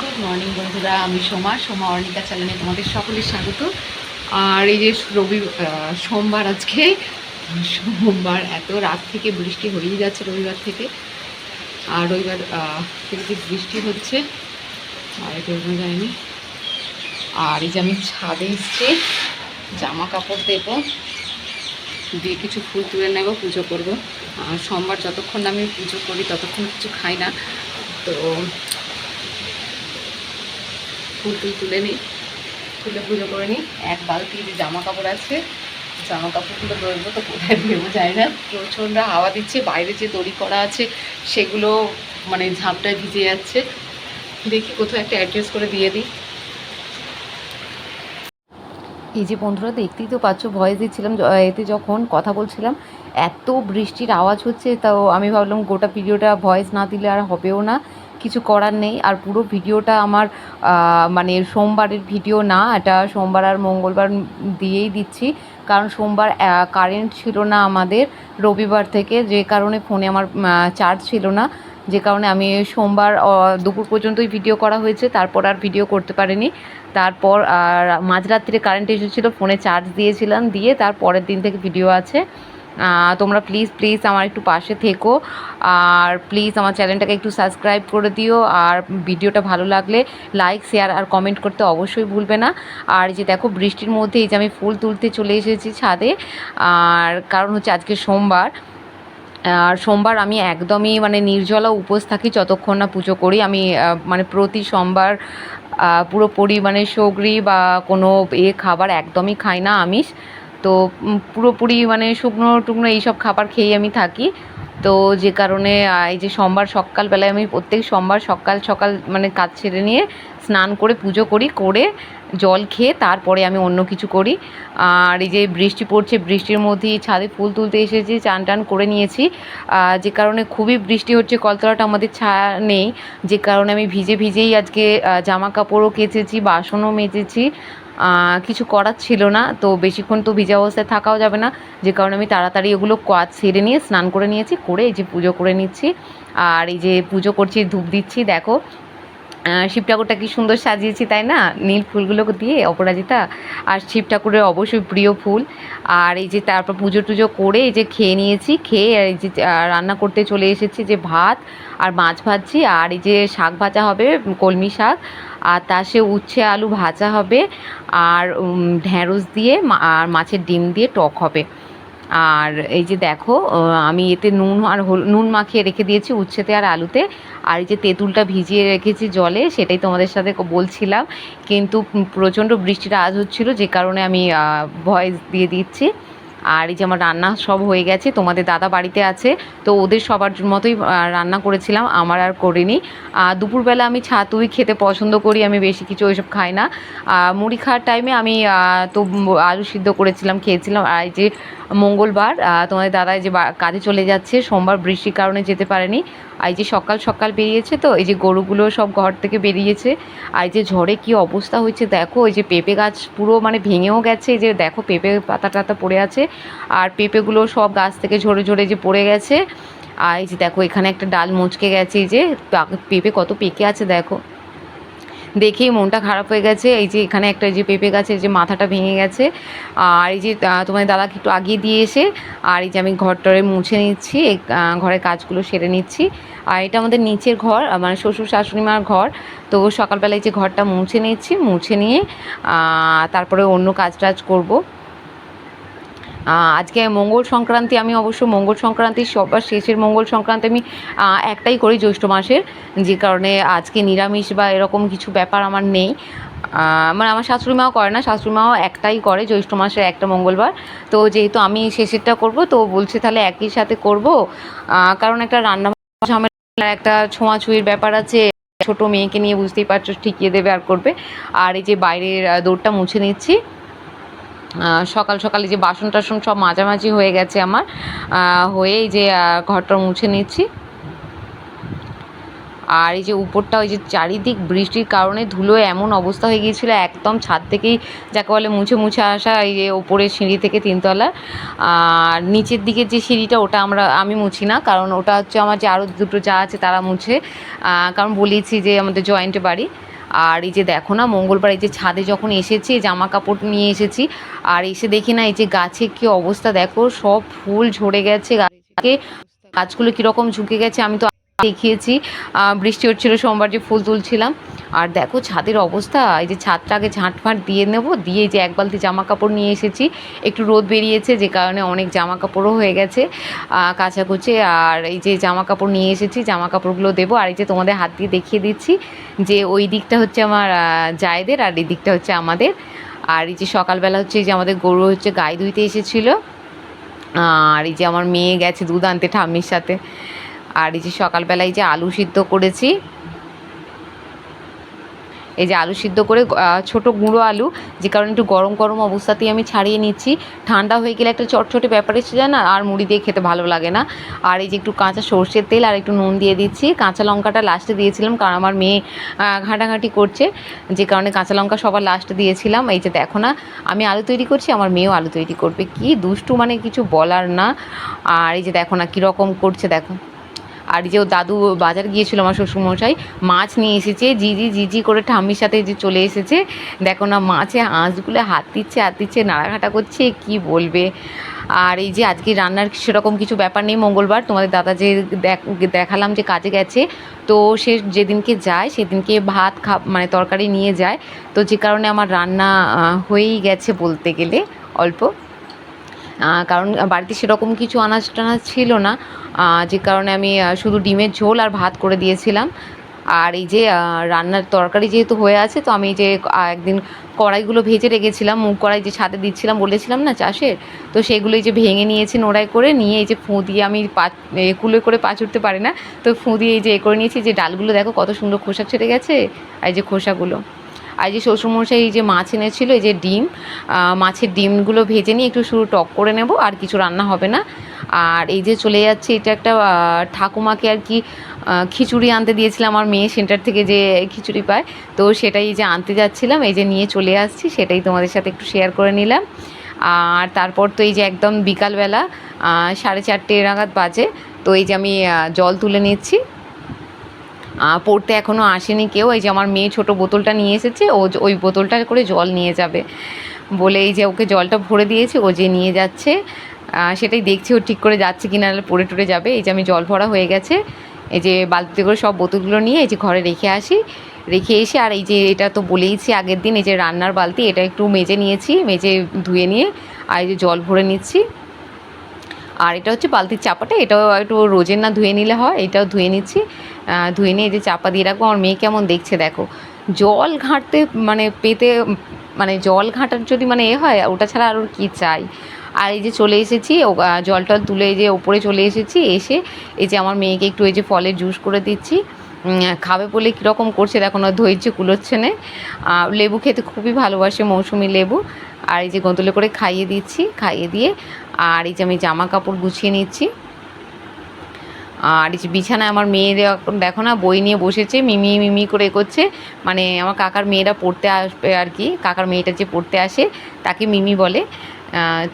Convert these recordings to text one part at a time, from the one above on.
Good morning বন্ধুরা। আমি সোমা সোমা অর্ণিকা চ্যানেলে তোমাদের সকলের স্বাগত। আর এই যে রবি সোমবার আজকে, সোমবার এত রাত থেকে বৃষ্টি হয়েই যাচ্ছে রবিবার থেকে। আর রবিবার থেকে বৃষ্টি হচ্ছে? আর এটা যায়নি। আর এই যে আমি ছাদে এসছি জামা কাপড় দেবো। দিয়ে কিছু ফুল তুলে নেব, পুজো করব। আর সোমবার যতক্ষণ আমি পুজো করি, ততক্ষণ কিছু খাই না। তো ফুল টুল তুলে নিই তুলে পুজো করে নিই এক বালতি যে জামা কাপড় আছে, জামা কাপড়গুলো ধরবো তো কোথায় দেবো যায় না। প্রচণ্ড হাওয়া দিচ্ছে, বাইরে যে দড়ি করা আছে, সেগুলো মানে ঝাপটায় ভিজে যাচ্ছে। দেখি কোথাও একটা অ্যাড্রেস করে দিয়ে দিই। এই যে বন্ধুরা, দেখতেই তো পাচ্ছ, ভয়েস দিচ্ছিলাম এতে যখন কথা বলছিলাম, এত বৃষ্টির আওয়াজ হচ্ছে, তাও আমি ভাবলাম গোটা ভিডিওটা ভয়েস না দিলে আর হবেও না। কিছু করার নেই। আর পুরো ভিডিওটা আমার মানে সোমবারের ভিডিও না, এটা সোমবার আর মঙ্গলবার দিয়েই দিচ্ছি। কারণ সোমবার কারেন্ট ছিল না আমাদের রবিবার থেকে, যে কারণে ফোনে আমার চার্জ ছিল না। যে কারণে আমি সোমবার দুপুর পর্যন্তই ভিডিও করা হয়েছে, তারপর আর ভিডিও করতে পারিনি। তারপর, আর মাঝরাত্রিরে কারেন্ট এসেছিল ফোনে চার্জ দিয়েছিলাম, দিয়ে তার পরের দিন থেকে ভিডিও আছে। তোমরা প্লিজ প্লিজ আমার একটু পাশে থেকো। আর প্লিজ আমার চ্যানেলটাকে একটু সাবস্ক্রাইব করে দিও। আর ভিডিওটা ভালো লাগলে লাইক শেয়ার আর কমেন্ট করতে অবশ্যই ভুলবে না। আর যে দেখো বৃষ্টির মধ্যে এই যে আমি ফুল তুলতে চলে এসেছি ছাদে। আর কারণ হচ্ছে আজকে সোমবার। আর সোমবার আমি একদমই মানে নির্জলা উপোস থাকি যতক্ষণ না পুজো করি। আমি মানে প্রতি সোমবার পুরোপুরি মানে সগরি বা কোনো এ খাবার একদমই খাই না আমিষ। তো পুরোপুরি মানে শুকনো টুকনো এইসব খাবার খেয়েই আমি থাকি। তো যে কারণে এই যে সোমবার সকালবেলায় আমি প্রত্যেক সোমবার সকাল সকাল মানে কাজ ছেড়ে নিয়ে স্নান করে পুজো করি, করে জল খেয়ে তারপরে আমি অন্য কিছু করি। আর এই যে বৃষ্টি পড়ছে, বৃষ্টির মধ্যেই ছাদে ফুল তুলতে এসেছি, চান টান করে নিয়েছি। যে কারণে খুবই বৃষ্টি হচ্ছে, কলতলাটা আমাদের ছায়া নেই। যে কারণে আমি ভিজে ভিজেই আজকে জামা কাপড়ও কেচেছি, বাসনও মেজেছি। কিছু করার ছিল না, তো বেশিক্ষণ তো ভিজা অবস্থায় থাকাও যাবে না। যে কারণে আমি তাড়াতাড়ি ওগুলো কাজ সেরে নিয়ে স্নান করে নিয়েছি, করে এই যে পুজো করে নিচ্ছি। আর এই যে পুজো করছি, ধূপ দিচ্ছি, দেখো শিব ঠাকুরটা কি সুন্দর সাজিয়েছি, তাই না? নীল ফুলগুলো দিয়ে অপরাজিতা আর শিব ঠাকুরের অবশ্যই প্রিয় ফুল। আর এই যে তারপর পুজো টুজো করে এই যে খেয়ে নিয়েছি, খেয়ে আর এই যে রান্না করতে চলে এসেছি যে ভাত আর মাছ ভাজছি। আর এই যে শাক ভাজা হবে, কলমি শাক, আর তার সে উচ্ছে আলু ভাজা হবে। আর ঢ্যাঁড়স দিয়ে আর মাছের ডিম দিয়ে টক হবে। আর এই যে দেখো আমি এতে নুন আর নুন মাখিয়ে রেখে দিয়েছি উচ্ছেতে আর আলুতে। আর এই যে তেঁতুলটা ভিজিয়ে রেখেছি জলে, সেটাই তোমাদের সাথে বলছিলাম। কিন্তু প্রচণ্ড বৃষ্টির আজ হচ্ছিল, যে কারণে আমি ভয়েস দিয়ে দিচ্ছি। আর এই যে আমার রান্না সব হয়ে গেছে, তোমাদের দাদা বাড়িতে আছে, তো ওদের সবার মতোই রান্না করেছিলাম, আমার আর করিনি। দুপুরবেলা আমি ছাতুই খেতে পছন্দ করি, আমি বেশি কিছু ওইসব খাই না। মুড়ি খাওয়ার টাইমে আমি তো আলু সিদ্ধ করেছিলাম, খেয়েছিলাম। আর এই যে মঙ্গলবার তোমাদের দাদা যে কাজে চলে যাচ্ছে, সোমবার বৃষ্টির কারণে যেতে পারেনি। আর যে সকাল সকাল বেরিয়েছে তো, এই যে গরুগুলো সব ঘর থেকে বেরিয়েছে। আর যে ঝড়ে কি অবস্থা হয়েছে দেখো, এই যে পেঁপে গাছ পুরো মানে ভেঙেও গেছে, এই যে দেখো পেঁপে পাতা টাতা পড়ে আছে। আর পেঁপেগুলো সব গাছ থেকে ঝরে ঝরে যে পড়ে গেছে। আর এই যে দেখো, এখানে একটা ডাল মুচকে গেছে, এই যে পেঁপে কত পেকে আছে দেখো। দেখেই মনটা খারাপ হয়ে গেছে। এই যে এখানে একটা যে পেঁপে গাছের যে মাথাটা ভেঙে গেছে, আর এই যে তোমার দাদাকে একটু আগিয়ে দিয়ে এসে, আর এই যে আমি ঘরটরে মুছে নিচ্ছি ঘরের কাজগুলো সেরে নিচ্ছি। আর এটা আমাদের নিচের ঘর মানে শ্বশুর শাশুড়ি মার ঘর। তো সকালবেলায় যে ঘরটা মুছে নিচ্ছি, মুছে নিয়ে তারপরে অন্য কাজ টাজ করব। আজকে মঙ্গল সংক্রান্তি, আমি অবশ্য মঙ্গল সংক্রান্তি, সবার শেষের মঙ্গল সংক্রান্তি আমি একটাই করি জ্যৈষ্ঠ মাসের, যে কারণে আজকে নিরামিষ বা এরকম কিছু ব্যাপার আমার নেই। মানে আমার শাশুড়ি মাও করে না, শাশুড়ি মাও একটাই করে জ্যৈষ্ঠ মাসের একটা মঙ্গলবার। তো যেহেতু আমি শেষেরটা করব, তো বলছে তাহলে একই সাথে করব। কারণ একটা রান্না ঝামেলা, একটা ছোঁয়াছুঁয়ির ব্যাপার আছে। ছোট মেয়েকে নিয়ে বুঝতেই পারছ, ঠিকিয়ে দেবে আর করবে। আর এই যে বাইরের দৌড়টা মুছে নিচ্ছি। সকাল সকালে যে বাসন টাসন সব মাঝামাঝি হয়ে গেছে আমার। আহ, হয়ে এই যে ঘরটা মুছে নিচ্ছি। আর এই যে উপরটা ওই যে চারিদিক বৃষ্টির কারণে ধুলো এমন অবস্থা হয়ে গিয়েছিল একদম ছাদ থেকেই যাকে বলে মুছে মুছে আসা এই যে ওপরের সিঁড়ি থেকে তিনতলা। আর নিচের দিকের যে সিঁড়িটা ওটা আমরা আমি মুছি না কারণ ওটা হচ্ছে আমার যে আরও দুটো যা আছে তারা মুছে। কারণ বলেছি যে আমাদের জয়েন্টে বাড়ি। আর এই যে দেখো না, মঙ্গলবার এই যে ছাদে যখন এসেছি জামা কাপড় নিয়ে এসেছি, আর এসে দেখি না, এই যে গাছে কি অবস্থা দেখো, সব ফুল ঝরে গেছে গাছকে গাছগুলো কীরকম ঝুঁকে গেছে, আমি তো দেখিয়েছি। বৃষ্টি হচ্ছিল সোমবার যে ফুল তুলছিলাম। আর দেখো ছাদের অবস্থা এই যে ছাদটাকে ঝাঁটফাঁট দিয়ে নেব দিয়ে যে এক বালতি জামা কাপড় নিয়ে এসেছি। একটু রোদ বেরিয়েছে যে কারণে অনেক জামা কাপড়ও হয়ে গেছে আহ, কাচাকুচি আর এই যে জামা কাপড় নিয়ে এসেছি জামা কাপড়গুলো দেবো। আর এই যে তোমাদের হাত দিয়ে দেখিয়ে দিচ্ছি যে ওই দিকটা হচ্ছে আমার জায়েদের আর এই দিকটা হচ্ছে আমাদের। আর এই যে সকালবেলা হচ্ছে এই যে আমাদের গরু হচ্ছে গায়ে ধুইতে এসেছিল। আর এই যে আমার মেয়ে গেছে দুধ আনতে ঠাম্মির সাথে। আর এই যে সকালবেলায় যে আলু সিদ্ধ করেছি, এই যে আলু সিদ্ধ করে ছোট গুঁড়ো আলু, যে কারণে একটু গরম গরম অবস্থাতেই আমি ছাড়িয়ে নিচ্ছি। ঠান্ডা হয়ে গেলে একটা চটচটে ব্যাপার এসে যায় না, আর মুড়ি দিয়ে খেতে ভালো লাগে না। আর এই যে একটু কাঁচা সর্ষের তেল আর একটু নুন দিয়ে দিচ্ছি। কাঁচা লঙ্কাটা লাস্টে দিয়েছিলাম, কারণ আমার মেয়ে ঘাঁটাঘাঁটি করছে। যে কারণে কাঁচা লঙ্কা সবার লাস্টে দিয়েছিলাম। এই যে দেখো না, আমি আলু তৈরি করছি, আমার মেয়েও আলু তৈরি করবে। কি দুষ্টু মানে কিছু বলার না। আর এই যে দেখো না, কীরকম করছে, দেখো। আর যে ও দাদু বাজার গিয়েছিল আমার শ্বশুরমশাই, মাছ নিয়ে এসেছে জিজি জিজি করে ঠাম্মির সাথে যে চলে এসেছে। দেখো না, মাছে আঁচগুলো হাত দিচ্ছে হাত দিচ্ছে, নাড়াঘাটা করছে, কি বলবে? আর এই যে আজকে রান্নার সেরকম কিছু ব্যাপার নেই, মঙ্গলবার। তোমাদের দাদা যে দেখ- দেখালাম যে কাজে গেছে, তো সে যেদিনকে যায়, সেদিনকে ভাত খা মানে তরকারি নিয়ে যায়। তো যে কারণে আমার রান্না হয়েই গেছে বলতে গেলে, অল্প। কারণ বাড়িতে সেরকম কিছু আনাজ টানাজ ছিল না। যে কারণে আমি শুধু ডিমের ঝোল আর ভাত করে দিয়েছিলাম। আর এই যে রান্নার তরকারি যেহেতু হয়ে আছে, তো আমি যে একদিন কড়াইগুলো ভেজে রেখেছিলাম মুখ কড়াই যে ছাদে দিচ্ছিলাম, বলেছিলাম না চাষের? তো সেগুলো যে ভেঙে নিয়েছি নোড়াই করে, নিয়ে এই যে ফুঁ দিয়ে আমি কুলে করে পা উঠতে পারি না, তো ফুঁ দিয়ে এই যে এ করে নিয়েছি, যে ডালগুলো দেখো কত সুন্দর খোসা ছেড়ে গেছে, আর যে খোসাগুলো। আর যে শ্বশুরমশাই এই যে মাছ এনেছিল, এই যে ডিম মাছের ডিমগুলো ভেজে নিয়ে একটু শুরু টক করে নেব, আর কিছু রান্না হবে না। আর এই যে চলে যাচ্ছে, এটা একটা ঠাকুমাকে আর কি খিচুড়ি আনতে দিয়েছিলাম আমার মেয়ে সেন্টার থেকে যে খিচুড়ি পায়। তো সেটাই যে আনতে যাচ্ছিলাম, এই যে নিয়ে চলে আসছি, সেটাই তোমাদের সাথে একটু শেয়ার করে নিলাম। আর তারপর তো এই যে একদম বিকালবেলা সাড়ে চারটে নাগাদ বাজে, তো এই যে আমি জল তুলে নিচ্ছি। পড়তে এখনও আসেনি কেউ, এই যে আমার মেয়ে ছোট বোতলটা নিয়ে এসেছে, ও ওই বোতলটা করে জল নিয়ে যাবে। বলে এই যে ওকে জলটা ভরে দিয়েছি, ও যে নিয়ে যাচ্ছে। সেটাই দেখছি, ও ঠিক করে যাচ্ছে কিনা নাহলে পড়ে টরে যাবে। এই যে আমি জল ভরা হয়ে গেছে, এই যে বালতিতে করে সব বোতলগুলো নিয়ে এই যে ঘরে রেখে আসি। রেখে এসে আর এই যে এটা তো বলেইছি আগের দিন, এই যে রান্নার বালতি, এটা একটু মেজে নিয়েছি, মেজে ধুয়ে নিয়ে আর এই যে জল ভরে নিচ্ছি। আর এটা হচ্ছে বালতির চাপাটা, এটাও একটু রোজের না ধুয়ে নিলে হয়, এটাও ধুয়ে নিচ্ছি। ধুয়ে নিয়ে যে চাপা দিয়ে রাখব, আমার মেয়ে কেমন দেখছে দেখো। জল ঘাঁটতে মানে পেতে মানে জল ঘাঁটার যদি মানে এ হয়, ওটা ছাড়া আর কী চাই? আর এই যে চলে এসেছি জল টল তুলে এই যে ওপরে চলে এসেছি, এসে এই যে আমার মেয়েকে একটু এই যে ফলের জুস করে দিচ্ছি। খাবে বলে কীরকম করছে দেখো না, ধৈর্য কুলোচ্ছে না। লেবু খেতে খুবই ভালোবাসে মৌসুমি লেবু। আর এই যে গোঁতলে করে খাইয়ে দিচ্ছি, খাইয়ে দিয়ে। আর এই যে আমি জামা কাপড় গুছিয়ে নিচ্ছি। আর এই যে বিছানায় আমার মেয়ে দেখ- না, বই নিয়ে বসেছে, মিমি মিমি করে করছে মানে আমার কাকার মেয়েরা পড়তে আসবে আর কি, কাকার মেয়েটা যে পড়তে আসে, তাকে মিমি বলে।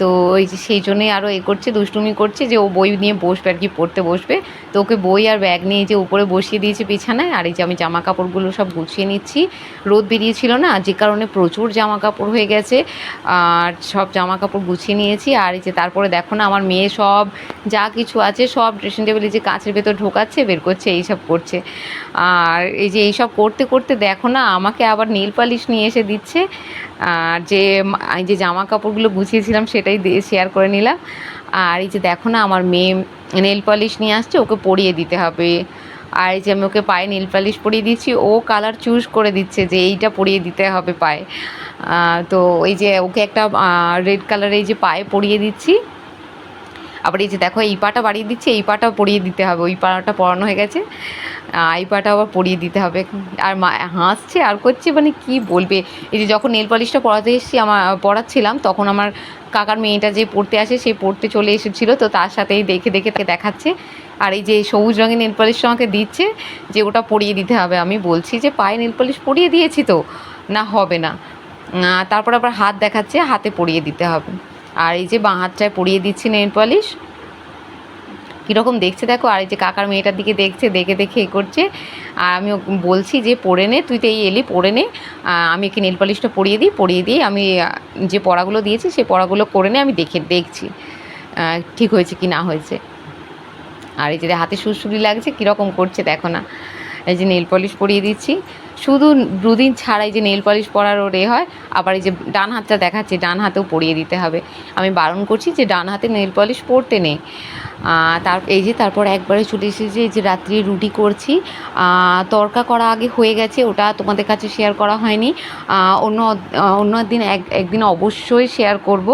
তো ওই সেই জন্যই আরও এ করছে, দুষ্টুমি করছে যে ও বই নিয়ে বসবে আর কি, পড়তে বসবে। ওকে বই আর ব্যাগ নিয়ে যে উপরে বসিয়ে দিয়েছে বিছানায়, আর এই যে আমি জামা কাপড়গুলো সব গুছিয়ে নিচ্ছি। রোদ বেরিয়েছিল না, যে কারণে প্রচুর জামা কাপড় হয়ে গেছে, আর সব জামা কাপড় গুছিয়ে নিয়েছি। আর এই যে তারপরে দেখো না, আমার মেয়ে সব যা কিছু আছে, সব ড্রেসিং টেবিলে যে কাঁচের ভেতর ঢোকাচ্ছে, বের করছে এইসব করছে। আর এই যে এইসব করতে করতে দেখো না, আমাকে আবার নীল পালিশ নিয়ে এসে দিচ্ছে। আর যে এই যে জামা কাপড়গুলো গুছিয়েছিলাম, সেটাই দিয়ে শেয়ার করে নিলাম। আর এই যে দেখো না, আমার মেয়ে নেল পলিশ নিয়ে আসছে, ওকে পরিয়ে দিতে হবে। আর যে আমি ওকে পায়ে নীল পালিশ পরিয়ে দিচ্ছি, ও কালার চুজ করে দিচ্ছে যে এইটা পরিয়ে দিতে হবে পায়ে। তো এই যে ওকে একটা রেড কালারে এই যে পায়ে পরিয়ে দিচ্ছি আবার এই যে দেখো, এই পাটা বাড়িয়ে দিচ্ছে, এই পাটাও পরিয়ে দিতে হবে। ওই পাটা পরানো হয়ে গেছে। এই পাটা আবার পরিয়ে দিতে হবে। আর মা হাসছে, আর করছে মানে কি বলবে? এই যে যখন নেল পলিশটা পড়াতে এসেছি আমার পড়াচ্ছিলাম তখন আমার কাকার মেয়েটা যে পড়তে আসে, সে পড়তে চলে এসেছিল। তো তার সাথেই দেখে দেখে তাকে দেখাচ্ছে। আর এই যে সবুজ রঙের নেল পলিশটা আমাকে দিচ্ছে যে ওটা পরিয়ে দিতে হবে। আমি বলছি যে, পায়ে নেল পলিশ পরিয়ে দিয়েছি তো, না হবে না। তারপর আবার হাত দেখাচ্ছে, হাতে পরিয়ে দিতে হবে। আর এই যে বাঁ হাতটায় পরিয়ে দিচ্ছি নেল পলিশ কীরকম দেখছে দেখো, আর এই যে কাকার মেয়েটার দিকে দেখছে, দেখে দেখে এ করছে। আর আমি বলছি যে, পরে নে, তুই তো এই এলি, পরে নে। আমি একে নেল পলিশটা পরিয়ে দিই, পরিয়ে দিয়ে আমি যে পড়াগুলো দিয়েছি সেই পড়াগুলো করে নে, আমি দেখে, দেখছি ঠিক হয়েছে কি না হয়েছে। আর এই যে হাতে সুরসুরি লাগছে, কীরকম করছে দেখো না। এই যে নেল পলিশ পরিয়ে দিচ্ছি। শুধু দুদিন ছাড়াই যে নেল পলিশ পরার ওর হয়, আবার এই যে ডান হাতটা দেখাচ্ছে, ডান হাতেও পরিয়ে দিতে হবে। আমি বারণ করছি যে ডান হাতে নেল পলিশ পরতে নেই। তার, এই যে তারপর একবারে চলে এসেছে, এই যে রাত্রি রুটি করছি। তড়কা করা আগে হয়ে গেছে, ওটা তোমাদের কাছে শেয়ার করা হয়নি। অন্য অন্য দিন এক, একদিন অবশ্যই শেয়ার করব।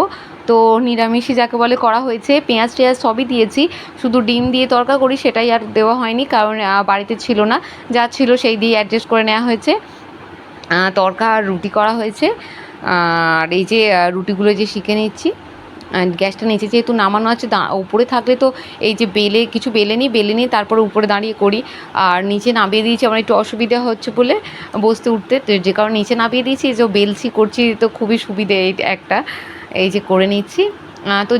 তো নিরামিষই যাকে বলে করা হয়েছে, পেঁয়াজ টেয়াজ সবই দিয়েছি, শুধু ডিম দিয়ে তরকা করি সেটাই আর দেওয়া হয়নি, কারণ বাড়িতে ছিল না, যা ছিল সেই দিয়ে অ্যাডজাস্ট করে নেওয়া হয়েছে। তরকা আর রুটি করা হয়েছে, আর এই যে রুটিগুলো যে শিখে নিচ্ছি গ্যাসটা নিচে যেহেতু নামানো আছে উপরে থাকলে তো এই যে বেলে, কিছু বেলে নিই বেলে নিই তারপরে উপরে দাঁড়িয়ে করি, আর নিচে নামিয়ে দিয়েছি, আমার একটু অসুবিধা হচ্ছে বলে বসতে উঠতে যে কারণে নিচে নামিয়ে দিয়েছি যে বেলছি, করছি, তো খুবই সুবিধে একটা। এই যে করে নিচ্ছি। তো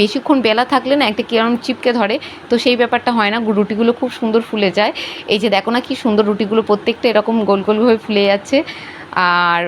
বেশিক্ষণ বেলা থাকলে না একটা কিরম চিপকে ধরে, তো সেই ব্যাপারটা হয় না। রুটিগুলো খুব সুন্দর ফুলে যায়। এই যে দেখো না কি সুন্দর রুটিগুলো প্রত্যেকটা এরকম গোল গোলভাবে ফুলে যাচ্ছে। আর